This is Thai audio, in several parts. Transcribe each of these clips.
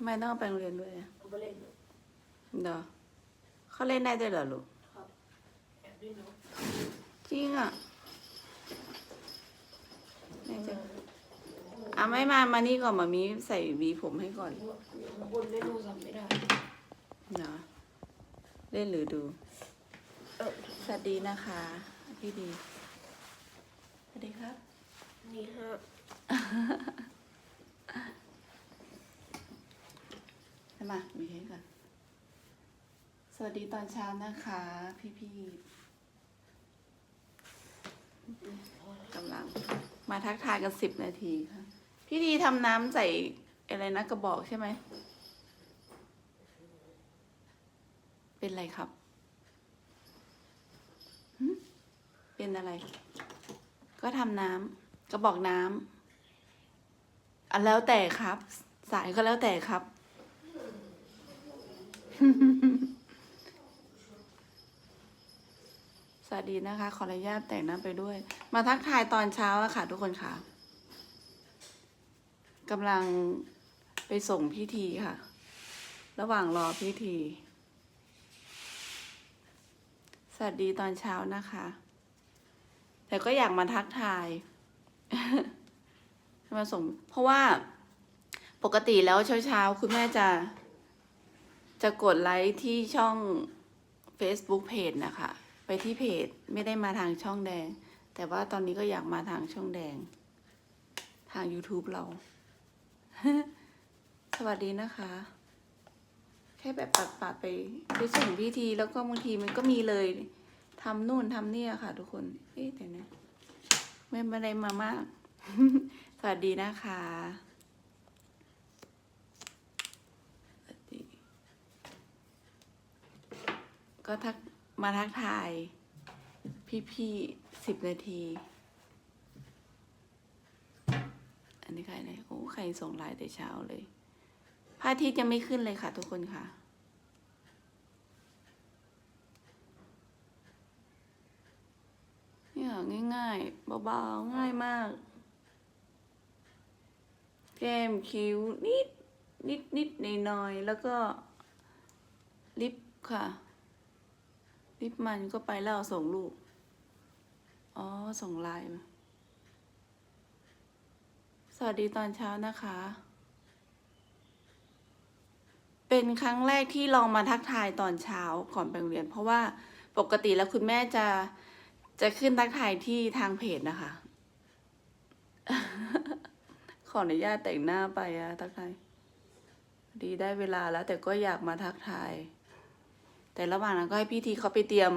ำไมต้องเอาไปโรงเรียนด้วยอะผมไปเล่นอยู่เดี๋ยวเขาเล่นได้ด้วยเหรอลูก ครับแอบเล่นเนาะจริงอะแน่ใจอะไม่มา มานี่ก่อนมามีใส่หวีผมให้ก่อนบางคนเล่นโทรศัพท์ไม่ได้ เนาะเล่นหรือดู เออสวัสดีนะคะ พี่ดี สวัสดีครับ นี่ฮะ ช่ไหมมีให้ก่อนสวัสดีตอนเช้านะคะ พี่พี่กำลัง มาทักทายกันสิบนาทีค่ะ พี่ดีทำน้ำใส่อะไรนะกระบอกใช่ไหม เป็นอะไรครับ เป็นอะไร ก็ทำน้ำกระบอกน้ำอันแล้วแต่ครับ สายก็แล้วแต่ครับ สวัสดีนะคะ ขออนุญาตแต่งหน้าไปด้วย มาทักทายตอนเช้าอะค่ะ ทุกคนค่ะกำลังไปส่งพิธีค่ะ ระหว่างรอพิธี สวัสดีตอนเช้านะคะ แต่ก็อยากมาทักทายมาส่ง เพราะว่าปกติแล้วเช้าๆ คุณแม่จะ จะกดไลค์ที่ช่อง Facebook Page นะคะ ไปที่เพจไม่ได้มาทางช่องแดง แต่ว่าตอนนี้ก็อยากมาทางช่องแดง ทาง YouTube เรา สวัสดีนะคะ แค่แบบปัดปัดๆไปไปส่งพิธีแล้วก็บางทีมันก็มีเลยทำนู่นทำเนี่ยค่ะ ทุกคน เอ๊ะแต่นะไม่ไม่ได้มามาก สวัสดีนะคะสวัสดี ก็ทักมาทักทาย พี่ๆสิบนาที อันนี้ใครเนี่ยโอ้ใครส่งไลน์แต่เช้าเลยพระอาทิตย์ยังไม่ขึ้นเลยค่ะทุกคนค่ะเนี่ยง่ายๆเบาๆง่ายมาก แก้มคิ้วนิดนิดนิดน่อยหน่อยๆแล้วก็ลิปค่ะ ลิปมันก็ไปแล้วส่งลูก อ๋อ ส่งไลน์มาสวัสดีตอนเช้านะคะ เป็นครั้งแรกที่ลองมาทักทายตอนเช้าก่อนไปโรงเรียน เพราะว่าปกติแล้วคุณแม่จะจะขึ้นทักทายที่ทางเพจนะคะ ขออนุญาตแต่งหน้าไปอะทักทาย ดีได้เวลาแล้วแต่ก็อยากมาทักทาย แต่ระหว่างนั้นก็ให้พี่ทีเขาไปเตรียม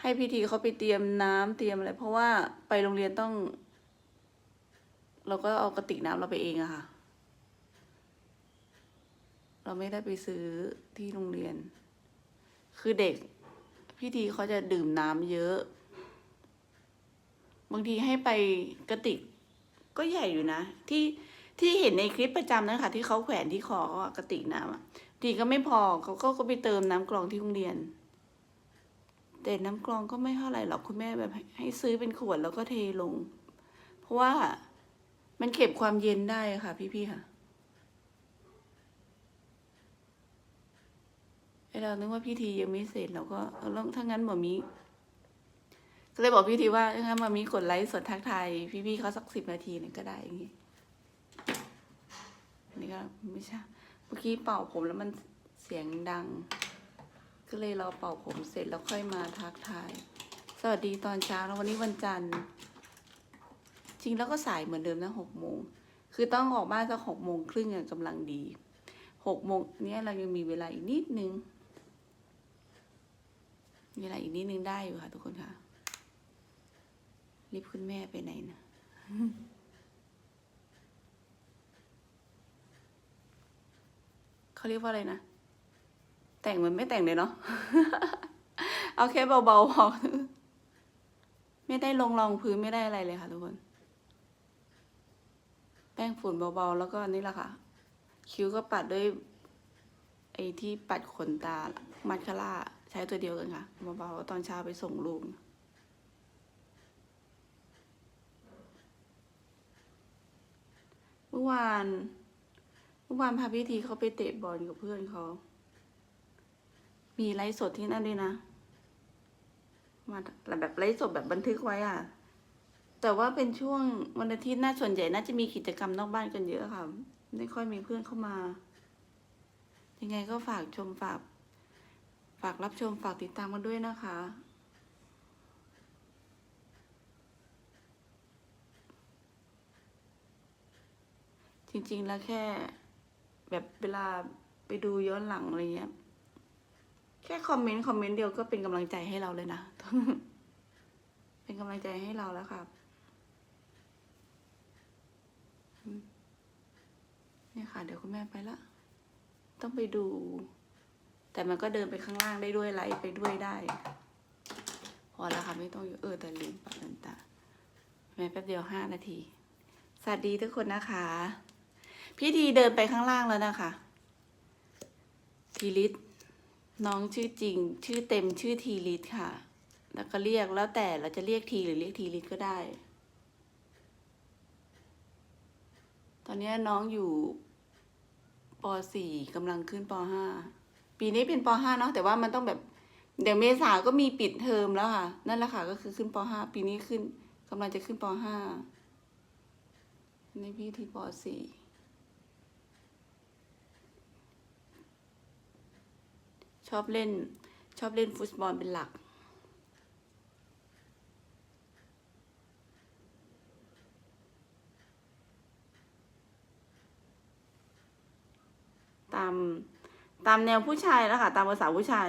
ให้พี่ทีเขาไปเตรียมน้ำเตรียมอะไร เพราะว่าไปโรงเรียนต้อง เราก็เอากระติกน้ำเราไปเองอะค่ะ เราไม่ได้ไปซื้อที่โรงเรียน คือเด็กพี่ทีเขาจะดื่มน้ำเยอะ บางทีให้ไปกระติกก็ใหญ่อยู่นะ ที่ที่เห็นในคลิปประจำนะคะที่เขาแขวนที่คอกระติกน้ำ อะทีก็ไม่พอเขาก็ก็ไปเติมน้ำกรองที่โรงเรียน แต่น้ำกรองก็ไม่เท่าไหร่หรอกคุณแม่แบบให้ซื้อเป็นขวดแล้วก็เทลง เพราะว่ามันเก็บความเย็นได้ค่ะ พี่ๆค่ะไอเรานึกว่าพิธียังไม่เสร็จเราก็เออแล้วถ้างั้นหมอมีก็เลยบอกพี่ทีว่าถ้างั้นหมามีกดไลค์สดทักทายพี่ๆเขาสักสิบนาทีนึงก็ได้อย่างงี้นนี้ก็ไม่ใช่ เมื่อกี้เป่าผมแล้วมันเสียงดัง ก็เลยเราเป่าผมเสร็จแล้วค่อยมาทักทาย สวัสดีตอนเช้าแล้ววันนี้วันจันทร์จริงแล้วก็สายเหมือนเดิมนะหกโมงคือต้องออกบ้านสักหกโมงครึ่งอะกำลังดีหกโมงเนี้ยเรายังมีเวลาอีกนิดนึงมีเวลาอีกนิดนึงได้อยู่ค่ะ ทุกคนค่ะรีบคุณแม่ไปไหนนะ เขาเรียกว่าอะไรนะ แต่งเหมันไม่แต่งเลยเนาะ เอาแค่เบาๆพอ ไม่ได้ลงรองพื้นไม่ได้อะไรเลยค่ะทุกคน แป้งฝุ่นเบาๆ แล้วก็นี่แหละค่ะ คิ้วก็ปัดด้วยไอ้ที่ปัดขนตา มัสคาร่า ใช้ตัวเดียวกันค่ะ เบาๆ ตอนเช้าไปส่งลูกเมื่อวาน เมื่อวานพาพิธีเขาไปเตะบอลกับเพื่อนเขา มีไลฟ์สดที่นั่นด้วยนะ มาแบบไลฟ์สดแบบบันทึกไว้อะ แต่ว่าเป็นช่วงวันอาทิตย์น่าส่วนใหญ่น่าจะมีกิจกรรมนอกบ้านกันเยอะค่ะ ไม่ค่อยมีเพื่อนเข้ามา ยังไงก็ฝากชมฝาก ฝากรับชมฝากติดตามกันด้วยนะคะจริงๆ แล้วแค่ แบบเวลาไปดูย้อนหลังอะไรเงี้ย แค่คอมเมนต์คอมเมนต์เดียวก็เป็นกำลังใจให้เราเลยนะ เป็นกำลังใจให้เราแล้วครับเนี่ยค่ะ เดี๋ยวคุณแม่ไปละ ต้องไปดู แต่มันก็เดินไปข้างล่างได้ด้วยไลฟ์ไปด้วยได้ พอแล้วค่ะ ไม่ต้องเออแต่ลืมปรับนันตาแม่แป๊บเดียวห้านาที สวัสดีทุกคนนะคะ พี่ทีเดินไปข้างล่างแล้วนะคะ ทีลิศน้องชื่อจริง ชื่อเต็มชื่อทีลิศค่ะ แล้วก็เรียกแล้วแต่เราจะเรียกทีหรือเรียกทีลิศก็ได้ ตอนนี้น้องอยู่ป .4 กำลังขึ้นป .5 ปีนี้เป็นป .5 เนาะแต่ว่ามันต้องแบบ เดี๋ยวเมษาก็มีปิดเทอมแล้วค่ะ นั่นแหละค่ะก็คือขึ้นป .5 ปีนี้ขึ้นกำลังจะขึ้นป .5 ในพี่ที่ป .4 ชอบเล่น ชอบเล่นฟุตบอลเป็นหลัก ตามตามแนวผู้ชายแล้วค่ะ ตามภาษาผู้ชาย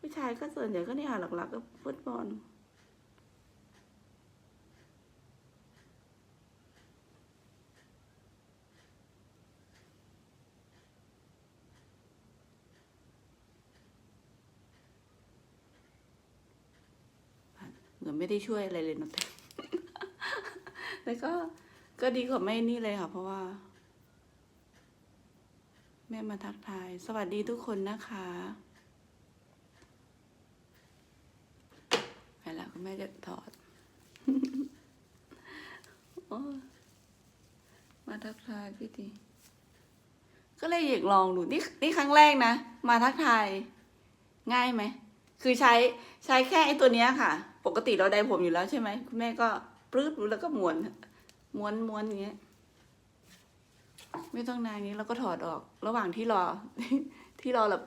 ผู้ชายก็ส่วนใหญ่ก็เนี่ยค่ะหลักๆก็ฟุตบอล เห มือนไม่ได้ช่วยอะไรเลยนะแต่แต่ก็ก็ดีกว่าไม่นี่เลยค่ะ เพราะว่า แม่มาทักทาย สวัสดีทุกคนนะคะไปแล้วคุณแม่จะถอดอมาทักทายพี่ทีก็เลยอยากลองดูนี่นี่ครั้งแรกนะ มาทักทาย ง่ายไหม คือใช้ใช้แค่ไอ้ตัวเนี้ยค่ะ ปกติเราได้ผมอยู่แล้วใช่ไหมคุณแม่ก็ปลื้ดแล้วก็ม้วนม้วนม้วนอย่างเงี้ย ไม่ต้องนานนี้เราก็ถอดออก ระหว่างที่รอ ที่รอแบบ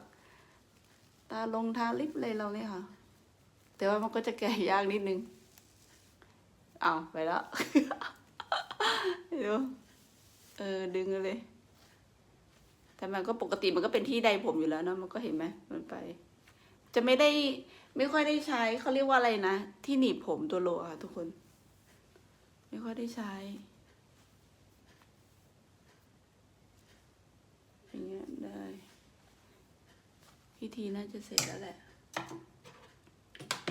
ตาลงทาลิปเลยเราเนี่ยค่ะ แต่ว่ามันก็จะแก่ยากนิดนึงเอาไปแล้วเดี๋ยวเออดึงเลย แต่มันก็ปกติมันก็เป็นที่ใดผมอยู่แล้วเนอะมันก็เห็นไหมมันไป จะไม่ได้ไม่ค่อยได้ใช้เขาเรียกว่าอะไรนะ ที่หนีบผมตัวโลค่ะทุกคน ไม่ค่อยได้ใช้อย่างเงี้ยได้พิธีน่าจะเสร็จแล้วแหละ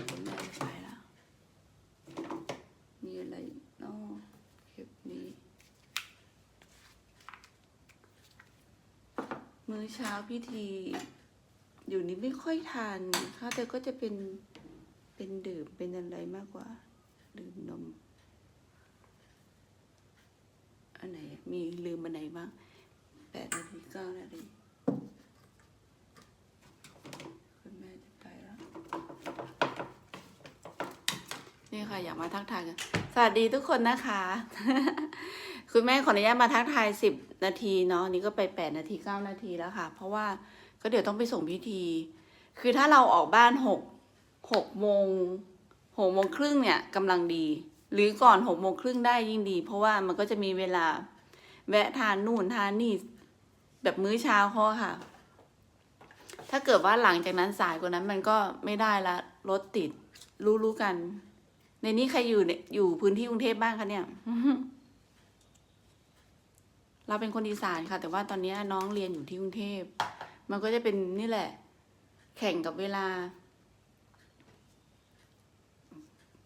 ผมน่าจะไปแล้ว มีอะไรนาะคลิปนี้ มื้อเช้าพิธี อยู่นี้ไม่ค่อยทานค่ะแต่ก็จะเป็นเป็นดื่มเป็นอะไรมากกว่า ดื่มนม อันไหนมีลืมอันไหนบ้างแปดนาทีเก้านาทีคุณแม่จะไปแล้ว นี่ค่ะ อยากมาทักทายกัน สวัสดีทุกคนนะคะ คุณแม่ขออนุญาตมาทักทายสิบนาทีเนาะนี่ก็ไปแปดนาทีเก้านาทีแล้วค่ะ เพราะว่า ก็เดี๋ยวต้องไปส่งพิธี คือถ้าเราออกบ้านหกหกโมงหกโมงครึ่งเนี่ยกำลังดี หรือก่อนหกโมงครึ่งได้ยิ่งดี เพราะว่ามันก็จะมีเวลาแวะทานนู่นทานนี่แบบมื้อเช้าเขาอค่ะ ถ้าเกิดว่าหลังจากนั้นสายกว่านั้นมันก็ไม่ได้ละรถติด รู้ๆกัน ในนี้ใครอยู่เนี่ยอยู่พื้นที่กรุงเทพบ้างคะเนี่ยเราเป็นคนอีสานค่ะ แต่ว่าตอนนี้น้องเรียนอยู่ที่กรุงเทพ มันก็จะเป็นนี่แหละ แข่งกับเวลา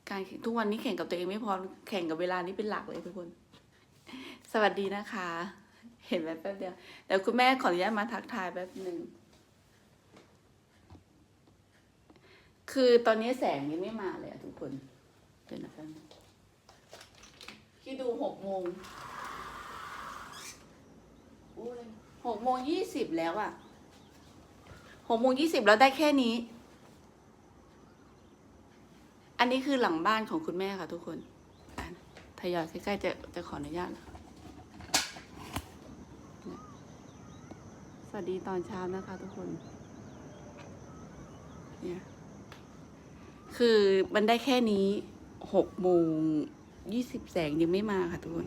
การทุกวันนี้แข่งกับตัวเองไม่พอแข่งกับเวลานี้เป็นหลักเลยทุกคน สวัสดีนะคะ เห็นไหมแป๊บเดียวเดี๋ยวคุณแม่ขออนุญาตมาทักทายแป๊บหนึ่งคือตอนนี้แสงยังไม่มาเลยอะทุกคนเดี๋ยวนะแป๊บนึงที่ดูหกโมงหกโมงยี่สิบแล้วอะ หกโมงยี่สิบแล้วได้แค่นี้ อันนี้คือหลังบ้านของคุณแม่ค่ะทุกคนทยอยใกล้ๆจะจะขออนุญาตสวัสดีตอนเช้านะคะทุกคน เนี่ย คือมันได้แค่นี้หกโมงยี่สิบแสงยังไม่มาค่ะทุกคน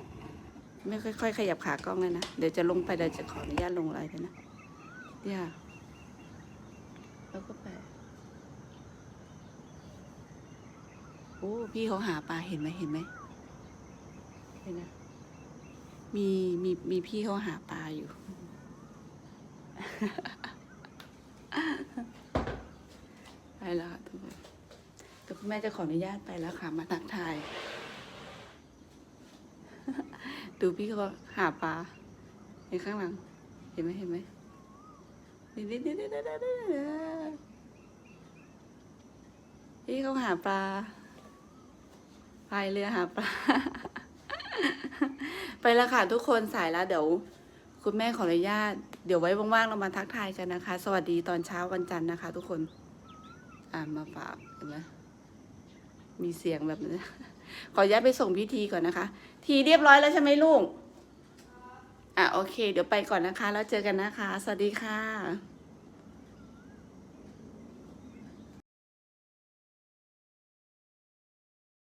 ไม่ค่อยๆขยับขากล้องเลยนะ เดี๋ยวจะลงไปเดี๋ยวจะขออนุญาตลงไลน์กันนะเนี่ยแล้วก็ไปโอ้พี่เขาหาปลาเห็นไหมเห็นไหมเห็นนะมีมีมีพี่เขาหาปลาอยู่ไปแล้วค่ะทุกคนแต่คุณแม่จะขออนุญาตไปแล้วค่ะ มาทักทาย ดูพี่เขาหาปลาในข้างหลัง เห็นไหมเห็นไหมนี่นี่นี่นี่นี่นี่นี่พี่เขาหาปลา พายเรือหาปลา ไปแล้วค่ะทุกคนสายแล้วเดี๋ยว คุณแม่ขออนุญาต เดี๋ยวไว้ว่างๆเรามาทักทายกันนะคะ สวัสดีตอนเช้าวันจันทร์นะคะ ทุกคน อ่ามาฝากเห็นไหมมีเสียงแบบนี้ขออนุญาตไปส่งพิธีก่อนนะคะ ทีเรียบร้อยแล้วใช่ไหมลูก อะโอเค เดี๋ยวไปก่อนนะคะ แล้วเจอกันนะคะ สวัสดีค่ะ